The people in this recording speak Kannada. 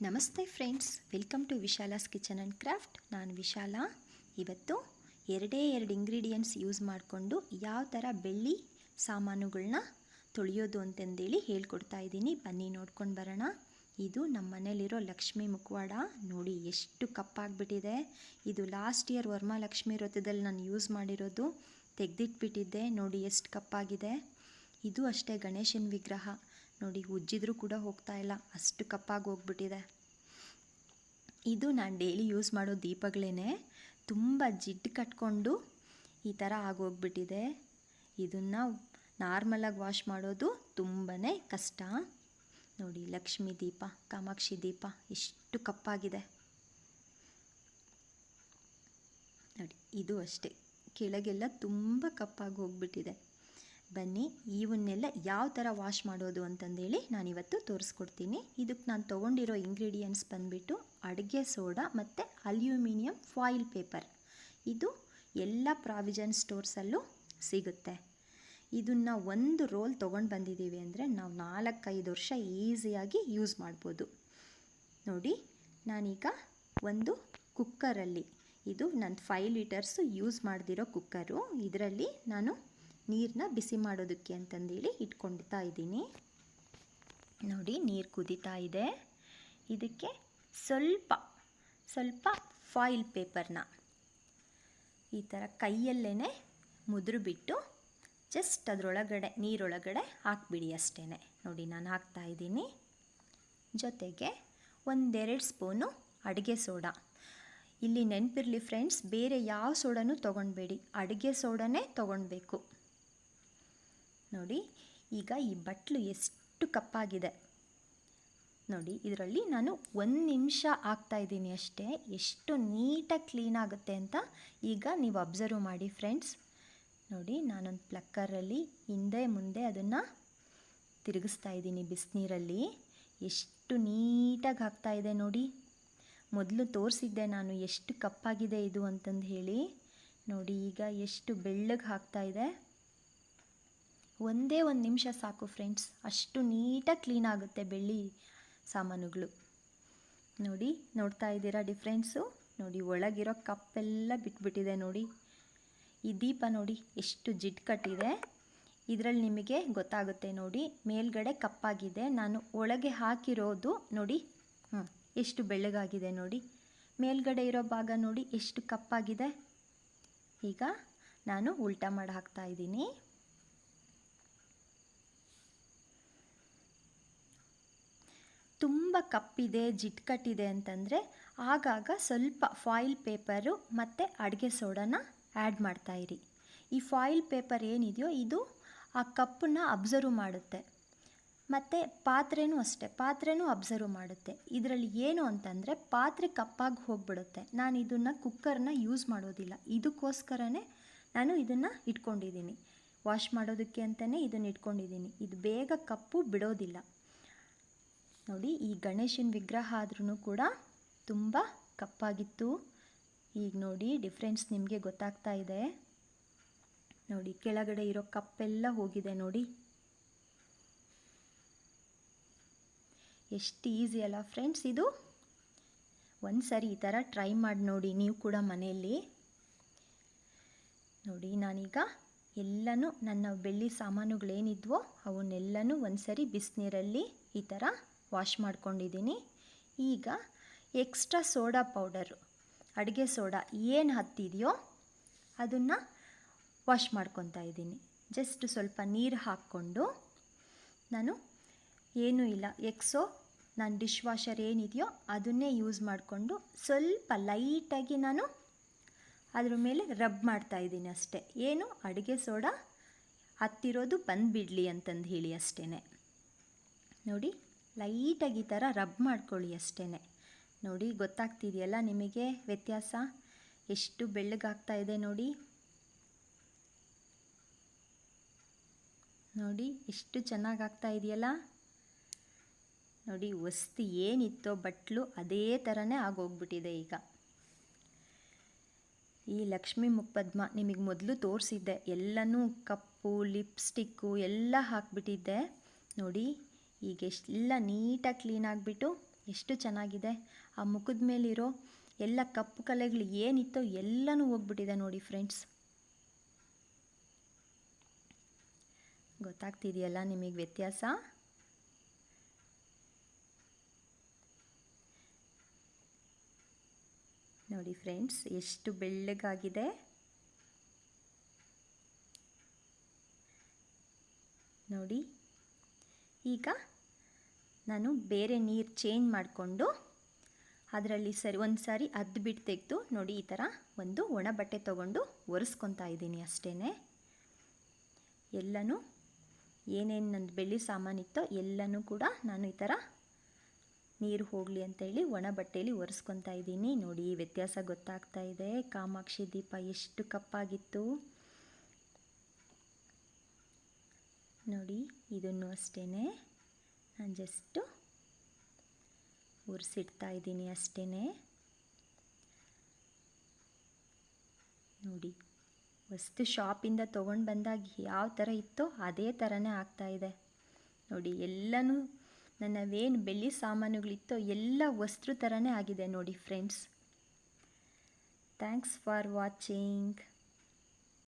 ನಮಸ್ತೆ friends, welcome to Vishala's kitchen and craft. ನಾನು ವಿಶಾಲ. ಇವತ್ತು ಎರಡೇ ಎರಡು ಇಂಗ್ರೀಡಿಯೆಂಟ್ಸ್ ಯೂಸ್ ಮಾಡಿಕೊಂಡು ಯಾವ ಥರ ಬೆಳ್ಳಿ ಸಾಮಾನುಗಳನ್ನ ತೊಳೆಯೋದು ಅಂತಂದೇಳಿ ಹೇಳ್ಕೊಡ್ತಾ ಇದ್ದೀನಿ. ಬನ್ನಿ ನೋಡ್ಕೊಂಡು ಬರೋಣ. ಇದು ನಮ್ಮ ಮನೇಲಿರೋ ಲಕ್ಷ್ಮಿ ಮುಖವಾಡ ನೋಡಿ ಎಷ್ಟು ಕಪ್ಪಾಗಿಬಿಟ್ಟಿದೆ. ಇದು ಲಾಸ್ಟ್ ಇಯರ್ ವರ್ಮಾಲಕ್ಷ್ಮಿ ವ್ರತದಲ್ಲಿ ನಾನು ಯೂಸ್ ಮಾಡಿರೋದು. ತೆಗೆದಿಟ್ಬಿಟ್ಟಿದ್ದೆ. ನೋಡಿ ಎಷ್ಟು ಕಪ್ಪಾಗಿದೆ. ಇದು ಅಷ್ಟೇ ಗಣೇಶನ ವಿಗ್ರಹ. ನೋಡಿ, ಉಜ್ಜಿದ್ರೂ ಕೂಡ ಹೋಗ್ತಾ ಇಲ್ಲ. ಅಷ್ಟು ಕಪ್ಪಾಗಿ ಹೋಗ್ಬಿಟ್ಟಿದೆ. ಇದು ನಾನು ಡೈಲಿ ಯೂಸ್ ಮಾಡೋ ದೀಪಗಳೇ ತುಂಬ ಜಿಡ್ಡು ಕಟ್ಕೊಂಡು ಈ ಥರ ಆಗೋಗ್ಬಿಟ್ಟಿದೆ ಇದನ್ನು ನಾರ್ಮಲಾಗಿ ವಾಶ್ ಮಾಡೋದು ತುಂಬಾ ಕಷ್ಟ. ನೋಡಿ, ಲಕ್ಷ್ಮಿ ದೀಪ, ಕಾಮಾಕ್ಷಿ ದೀಪ, ಎಷ್ಟು ಕಪ್ಪಾಗಿದೆ. ನೋಡಿ, ಇದು ಅಷ್ಟೇ. ಕೆಳಗೆಲ್ಲ ತುಂಬ ಕಪ್ಪಾಗಿ ಹೋಗ್ಬಿಟ್ಟಿದೆ. ಬನ್ನಿ ಇವನ್ನೆಲ್ಲ ಯಾವ ಥರ ವಾಶ್ ಮಾಡೋದು ಅಂತಂದೇಳಿ ನಾನಿವತ್ತು ತೋರಿಸ್ಕೊಡ್ತೀನಿ. ಇದಕ್ಕೆ ನಾನು ತೊಗೊಂಡಿರೋ ಇಂಗ್ರೀಡಿಯೆಂಟ್ಸ್ ಬಂದುಬಿಟ್ಟು ಅಡುಗೆ ಸೋಡಾ ಮತ್ತು ಅಲ್ಯೂಮಿನಿಯಂ ಫಾಯಿಲ್ ಪೇಪರ್ ಇದು ಎಲ್ಲ ಪ್ರಾವಿಷನ್ ಸ್ಟೋರ್ಸಲ್ಲೂ ಸಿಗುತ್ತೆ. ಇದನ್ನು ಒಂದು ರೋಲ್ ತೊಗೊಂಡು ಬಂದಿದ್ದೀವಿ ಅಂದರೆ ನಾವು ನಾಲ್ಕೈದು ವರ್ಷ ಈಸಿಯಾಗಿ ಯೂಸ್ ಮಾಡ್ಬೋದು. ನೋಡಿ, ನಾನೀಗ ಒಂದು ಕುಕ್ಕರಲ್ಲಿ ಇದು ನನ್ನ ಫೈವ್ ಲೀಟರ್ಸು ಯೂಸ್ ಮಾಡ್ದಿರೋ ಕುಕ್ಕರು ಇದರಲ್ಲಿ ನಾನು ನೀರನ್ನ ಬಿಸಿ ಮಾಡೋದಕ್ಕೆ ಅಂತಂದೇಳಿ ಇಟ್ಕೊಳ್ತಾ ಇದ್ದೀನಿ. ನೋಡಿ, ನೀರು ಕುದೀತಾ ಇದೆ. ಇದಕ್ಕೆ ಸ್ವಲ್ಪ ಸ್ವಲ್ಪ ಫಾಯಿಲ್ ಪೇಪರ್ನ ಈ ಥರ ಕೈಯಲ್ಲೇ ಮುದ್ರು ಬಿಟ್ಟು ಜಸ್ಟ್ ಅದರೊಳಗಡೆ, ನೀರೊಳಗಡೆ ಹಾಕ್ಬಿಡಿ ಅಷ್ಟೇ ನೋಡಿ, ನಾನು ಹಾಕ್ತಾ ಇದ್ದೀನಿ. ಜೊತೆಗೆ ಒಂದೆರಡು ಸ್ಪೂನು ಅಡುಗೆ ಸೋಡಾ. ಇಲ್ಲಿ ನೆನಪಿರಲಿ ಫ್ರೆಂಡ್ಸ್ ಬೇರೆ ಯಾವ ಸೋಡಾನೂ ತೊಗೊಳ್ಬೇಡಿ ಅಡುಗೆ ಸೋಡಾನೇ ತೊಗೊಳ್ಬೇಕು ನೋಡಿ, ಈಗ ಈ ಬಟ್ಲು ಎಷ್ಟು ಕಪ್ಪಾಗಿದೆ. ನೋಡಿ, ಇದರಲ್ಲಿ ನಾನು ಒಂದು ನಿಮಿಷ ಹಾಕ್ತಾ ಇದ್ದೀನಿ ಅಷ್ಟೇ. ಎಷ್ಟು ನೀಟಾಗಿ ಕ್ಲೀನ್ ಆಗುತ್ತೆ ಅಂತ ಈಗ ನೀವು ಅಬ್ಸರ್ವ್ ಮಾಡಿ ಫ್ರೆಂಡ್ಸ್. ನೋಡಿ, ನಾನೊಂದು ಪ್ಲಕ್ಕರಲ್ಲಿ ಹಿಂದೆ ಮುಂದೆ ಅದನ್ನು ತಿರುಗಿಸ್ತಾ ಇದ್ದೀನಿ ಬಿಸಿನೀರಲ್ಲಿ. ಎಷ್ಟು ನೀಟಾಗಿ ಹಾಕ್ತಾ ಇದೆ ನೋಡಿ. ಮೊದಲು ತೋರಿಸಿದ್ದೆ ನಾನು ಎಷ್ಟು ಕಪ್ಪಾಗಿದೆ ಇದು ಅಂತಂದು ಹೇಳಿ. ನೋಡಿ, ಈಗ ಎಷ್ಟು ಬೆಳ್ಳಗೆ ಹಾಕ್ತಾ ಇದೆ. ಒಂದೇ ಒಂದು ನಿಮಿಷ ಸಾಕು ಫ್ರೆಂಡ್ಸ್ ಅಷ್ಟು ನೀಟಾಗಿ ಕ್ಲೀನ್ ಆಗುತ್ತೆ ಬೆಳ್ಳಿ ಸಾಮಾನುಗಳು. ನೋಡಿ, ನೋಡ್ತಾ ಇದ್ದೀರಾ ಡಿಫ್ರೆನ್ಸು ನೋಡಿ, ಒಳಗಿರೋ ಕಪ್ಪೆಲ್ಲ ಬಿಟ್ಬಿಟ್ಟಿದೆ ನೋಡಿ. ಈ ದೀಪ ನೋಡಿ, ಎಷ್ಟು ಜಿಡ್ ಕಟ್ಟಿದೆ ಇದರಲ್ಲಿ ನಿಮಗೆ ಗೊತ್ತಾಗುತ್ತೆ ನೋಡಿ, ಮೇಲ್ಗಡೆ ಕಪ್ಪಾಗಿದೆ. ನಾನು ಒಳಗೆ ಹಾಕಿರೋದು ನೋಡಿ ಹ್ಞೂ ಎಷ್ಟು ಬೆಳ್ಳಗಾಗಿದೆ ನೋಡಿ. ಮೇಲ್ಗಡೆ ಇರೋ ಭಾಗ ನೋಡಿ, ಎಷ್ಟು ಕಪ್ಪಾಗಿದೆ. ಈಗ ನಾನು ಉಲ್ಟಾ ಮಾಡಿ ಹಾಕ್ತಾ ಇದ್ದೀನಿ. ತುಂಬ ಕಪ್ಪಿದೆ, ಜಿಟ್ಕಟ್ಟಿದೆ ಅಂತಂದರೆ ಆಗಾಗ ಸ್ವಲ್ಪ ಫಾಯಿಲ್ ಪೇಪರು ಮತ್ತು ಅಡುಗೆ ಸೋಡಾನ ಆ್ಯಡ್ ಮಾಡ್ತಾಯಿರಿ ಈ ಫಾಯಿಲ್ ಪೇಪರ್ ಏನಿದೆಯೋ ಇದು ಆ ಕಪ್ಪನ್ನ ಅಬ್ಸರ್ವ್ ಮಾಡುತ್ತೆ. ಮತ್ತು ಪಾತ್ರೆನೂ ಅಷ್ಟೇ, ಪಾತ್ರೆನೂ ಅಬ್ಸರ್ವ್ ಮಾಡುತ್ತೆ. ಇದರಲ್ಲಿ ಏನು ಅಂತಂದರೆ ಪಾತ್ರೆ ಕಪ್ಪಾಗಿ ಹೋಗ್ಬಿಡುತ್ತೆ. ನಾನು ಇದನ್ನು ಕುಕ್ಕರ್ನ ಯೂಸ್ ಮಾಡೋದಿಲ್ಲ. ಇದಕ್ಕೋಸ್ಕರನೇ ನಾನು ಇದನ್ನು ಇಟ್ಕೊಂಡಿದ್ದೀನಿ. ವಾಶ್ ಮಾಡೋದಕ್ಕೆ ಅಂತಲೇ ಇದನ್ನು ಇಟ್ಕೊಂಡಿದ್ದೀನಿ. ಇದು ಬೇಗ ಕಪ್ಪು ಬಿಡೋದಿಲ್ಲ. ನೋಡಿ, ಈ ಗಣೇಶನ ವಿಗ್ರಹ ಆದ್ರೂ ಕೂಡ ತುಂಬ ಕಪ್ಪಾಗಿತ್ತು. ಈಗ ನೋಡಿ ಡಿಫ್ರೆನ್ಸ್ ನಿಮಗೆ ಗೊತ್ತಾಗ್ತಾ ಇದೆ. ನೋಡಿ, ಕೆಳಗಡೆ ಇರೋ ಕಪ್ಪೆಲ್ಲ ಹೋಗಿದೆ ನೋಡಿ. ಎಷ್ಟು ಈಸಿ ಅಲ್ಲ ಫ್ರೆಂಡ್ಸ್ ಇದು. ಒಂದು ಸರಿ ಈ ಥರ ಟ್ರೈ ಮಾಡಿ ನೋಡಿ, ನೀವು ಕೂಡ ಮನೆಯಲ್ಲಿ. ನೋಡಿ, ನಾನೀಗ ಎಲ್ಲನೂ ನನ್ನ ಬೆಳ್ಳಿ ಸಾಮಾನುಗಳೇನಿದ್ವೋ ಅವನ್ನೆಲ್ಲನೂ ಒಂದು ಸರಿ ಬಿಸಿನೀರಲ್ಲಿ ಈ ಥರ ವಾಶ್ ಮಾಡ್ಕೊಂಡಿದ್ದೀನಿ. ಈಗ ಎಕ್ಸ್ಟ್ರಾ ಸೋಡಾ ಪೌಡರು ಅಡುಗೆ ಸೋಡಾ ಏನು ಹತ್ತಿದೆಯೋ ಅದನ್ನು ವಾಶ್ ಮಾಡ್ಕೊತಾ ಇದ್ದೀನಿ. ಜಸ್ಟ್ ಸ್ವಲ್ಪ ನೀರು ಹಾಕ್ಕೊಂಡು ನಾನು ಏನೂ ಇಲ್ಲ ಎಕ್ಸೋ ನಾನು ಡಿಶ್ ವಾಷರ್ ಏನಿದೆಯೋ ಅದನ್ನೇ ಯೂಸ್ ಮಾಡಿಕೊಂಡು ಸ್ವಲ್ಪ ಲೈಟಾಗಿ ನಾನು ಅದ್ರ ಮೇಲೆ ರಬ್ ಮಾಡ್ತಾ ಇದ್ದೀನಿ ಅಷ್ಟೇ. ಏನು? ಅಡುಗೆ ಸೋಡಾ ಹತ್ತಿರೋದು ಬಂದುಬಿಡಲಿ ಅಂತಂದು ಹೇಳಿ ಅಷ್ಟೇ ನೋಡಿ. ಲೈಟಾಗಿ ಈ ಥರ ರಬ್ ಮಾಡ್ಕೊಳ್ಳಿ ಅಷ್ಟೇ ನೋಡಿ, ಗೊತ್ತಾಗ್ತಿದೆಯಲ್ಲ ನಿಮಗೆ ವ್ಯತ್ಯಾಸ? ಎಷ್ಟು ಬೆಳ್ಳಗಾಗ್ತಾ ಇದೆ ನೋಡಿ. ನೋಡಿ, ಎಷ್ಟು ಚೆನ್ನಾಗಿ ಆಗ್ತಾ ಇದೆಯಲ್ಲ? ನೋಡಿ, ವಸ್ತು ಏನಿತ್ತೋ ಬಟ್ಲು ಅದೇ ಥರನೇ ಆಗೋಗ್ಬಿಟ್ಟಿದೆ ಈಗ. ಈ ಲಕ್ಷ್ಮಿ ಮುಖಪದ್ಮ ನಿಮಗೆ ಮೊದಲು ತೋರಿಸಿದ್ದೆ. ಎಲ್ಲನೂ ಕಪ್ಪು, ಲಿಪ್ಸ್ಟಿಕ್ಕು ಎಲ್ಲ ಹಾಕ್ಬಿಟ್ಟಿದ್ದೆ. ನೋಡಿ ಈಗ ಎಷ್ಟೆಲ್ಲ ನೀಟಾಗಿ ಕ್ಲೀನ್ ಆಗಿಬಿಟ್ಟು ಎಷ್ಟು ಚೆನ್ನಾಗಿದೆ. ಆ ಮುಖದ ಮೇಲಿರೋ ಎಲ್ಲ ಕಪ್ಪು ಕಲೆಗಳು ಏನಿತ್ತೋ ಎಲ್ಲನೂ ಹೋಗ್ಬಿಟ್ಟಿದೆ ನೋಡಿ ಫ್ರೆಂಡ್ಸ್. ಗೊತ್ತಾಗ್ತಿದೆಯಲ್ಲ ನಿಮಗೆ ವ್ಯತ್ಯಾಸ? ನೋಡಿ ಫ್ರೆಂಡ್ಸ್, ಎಷ್ಟು ಬೆಳ್ಳಗಾಗಿದೆ. ನೋಡಿ ಈಗ ನಾನು ಬೇರೆ ನೀರು ಚೇಂಜ್ ಮಾಡಿಕೊಂಡು ಅದರಲ್ಲಿ ಸರಿ, ಒಂದು ಸಾರಿ ಅದು ಬಿಟ್ಟು ತೆಗೆದು ನೋಡಿ ಈ ಥರ ಒಂದು ಒಣ ಬಟ್ಟೆ ತೊಗೊಂಡು ಒರೆಸ್ಕೊತಾ ಇದ್ದೀನಿ ಅಷ್ಟೇ ಎಲ್ಲನೂ ಏನೇನು ನಂದು ಬೆಳ್ಳಿ ಸಾಮಾನಿತ್ತೋ ಎಲ್ಲನೂ ಕೂಡ ನಾನು ಈ ಥರ ನೀರು ಹೋಗಲಿ ಅಂತೇಳಿ ಒಣ ಬಟ್ಟೆಯಲ್ಲಿ ಒರೆಸ್ಕೊತಾ ಇದ್ದೀನಿ. ನೋಡಿ, ವ್ಯತ್ಯಾಸ ಗೊತ್ತಾಗ್ತಾ ಇದೆ. ಕಾಮಾಕ್ಷಿ ದೀಪ ಎಷ್ಟು ಕಪ್ಪಾಗಿತ್ತು. ನೋಡಿ, ಇದನ್ನು ಅಷ್ಟೇ ನಾನು ಜಸ್ಟು ಉರಿಸಿಡ್ತಾ ಇದ್ದೀನಿ ಅಷ್ಟೇ ನೋಡಿ, ವಸ್ತು ಶಾಪಿಂದ ತೊಗೊಂಡು ಬಂದಾಗ ಯಾವ ಥರ ಇತ್ತೋ ಅದೇ ಥರನೇ ಆಗ್ತಾಯಿದೆ ನೋಡಿ, ಎಲ್ಲನೂ ನನ್ನವೇನು ಬೆಳ್ಳಿ ಸಾಮಾನುಗಳಿತ್ತೋ ಎಲ್ಲ ವಸ್ತು ಥರನೇ ಆಗಿದೆ ನೋಡಿ ಫ್ರೆಂಡ್ಸ್ ಥ್ಯಾಂಕ್ಸ್ ಫಾರ್ ವಾಚಿಂಗ್